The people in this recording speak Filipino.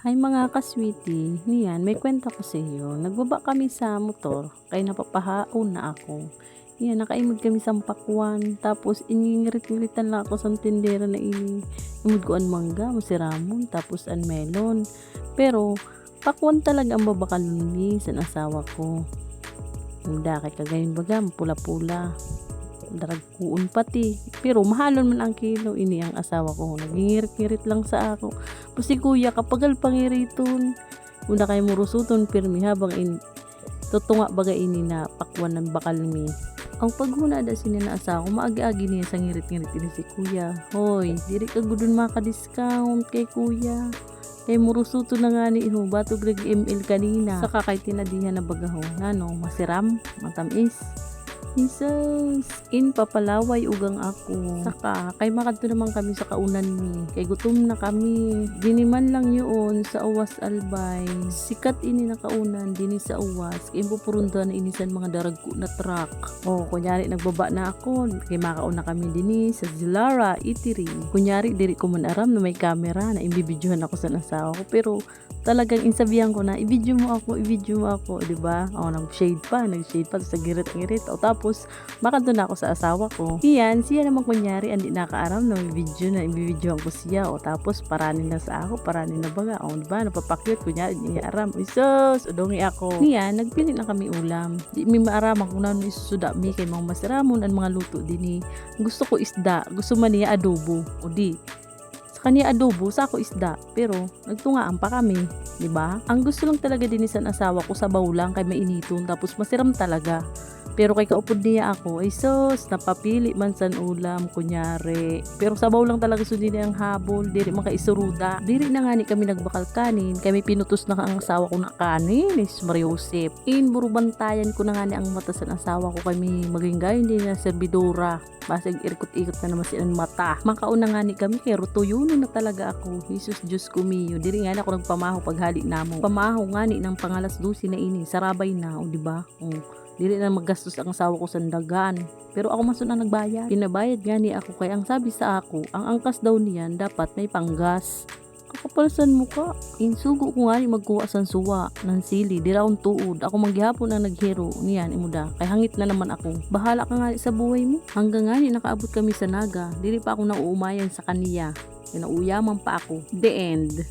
Hi mga kaswiti, niyan may kwenta ko sa iyo. Nagbaba kami sa motor, kaya napapahaon na ako. Yan, nakaimod kami sa pakwan. Tapos, iningirit-ngiritan lang ako sa tindera na ini. Imod ko an mangga, masiramon, tapos an melon. Pero, pakwan talaga ang babakal ni sa asawa ko. Hindi, kay kagayon baga, pula-pula. Daragkuon pati. Pero, mahalon man ang kilo. Ini ang asawa ko. Nagingirit-ngirit lang sa ako. Tapos si kuya, kapag alpangiriton, una kayo murusuton, pirmi habang in, tutunga baga ini na pakwan ng bakal mi. Ang paghuna da sininaasa ko, maagi-agi niya sa ngirit-ngirit ini si kuya. Hoy, diri ka gudun maka-discount kay kuya. Kay murusuto na nga ni ho, bato greg ML kanina. Saka kay tinadihan na bagaho, nano, masiram, matamis. Jesus, in papalaway ugang ako. Saka, kay makadto naman kami sa kaunan ni. Kay gutom na kami. Diniman lang yun sa Awas Albay. Sikat ini na kaunan, dini sa Awas. Kay pupurunda na inisan mga daragko na truck. O, kunyari nagbaba na ako. Kay makauna kami dini sa Zilara, Itiri. Kunyari, diri ko man aram na may camera na imbibidyohan ako sa nasawa ko. Pero, talagang insabihan ko na, i-video mo ako, i-video mo ako, di ba? O, nag-shade pa, nag-shade pa, sa girit-girit. O, tapos, makandun na ako sa asawa ko. Iyan, siya naman kunyari, andi nakaaram na may video na, i-video ko siya. O, tapos, paranin na sa ako, paranin na baga. O, di ba? Napapakyot, kunyari, niya aram. Isos, udongi ako. Iyan, nagpili na kami ulam. Di mi maaram ako na isusuda mi kay mga masiramon ang mga luto din Gusto ko isda, gusto man niya adobo. O di, kanya adobo, sa ako isda. Pero, nagtungaan pa kami. 'di ba? Ang gusto lang talaga din sa asawa ko sa lang kay mainiton tapos masiram talaga. Pero kay kaupod niya ako, ay sos, napapili man san ulam, kunyari. Pero sabaw lang talaga sundin niya ang habol, diri man kaisuruda. Diri na nga ni kami nagbakal kanin, kami pinutos na ang asawa ko na kanin, is Mariusip. In, burubantayan ko na nga ni ang mata sa asawa ko kami maging gayon din na servidora. Basig irkot-ikot na naman siya ang mata. Makauna nga ni kami, kay rutuyuno na talaga ako. Jesus Diyos kumiyo. Diri nga na ako nagpamaho paghali namo. Pamaho nga ni ng pangalas 12 na ini, sarabay na, o di ba? Oh dili na maggastos ang asawa ko sa dagan. Pero ako masun ang nagbayad. Pinabayad nga ni ako kay ang sabi sa ako, ang angkas daw niyan dapat may panggas. Kakapalasan mo ka. Insugo ko nga magkuha sa suwa ng sili. Di raon tuod. Ako maghihapon na naghero. Niyan, imuda. Kay hangit na naman ako. Bahala ka nga sa buhay mo. Hanggang nga nakaabot kami sa naga. Dili pa ako nauumayan sa kaniya. Kinauyaman pa ako. The end.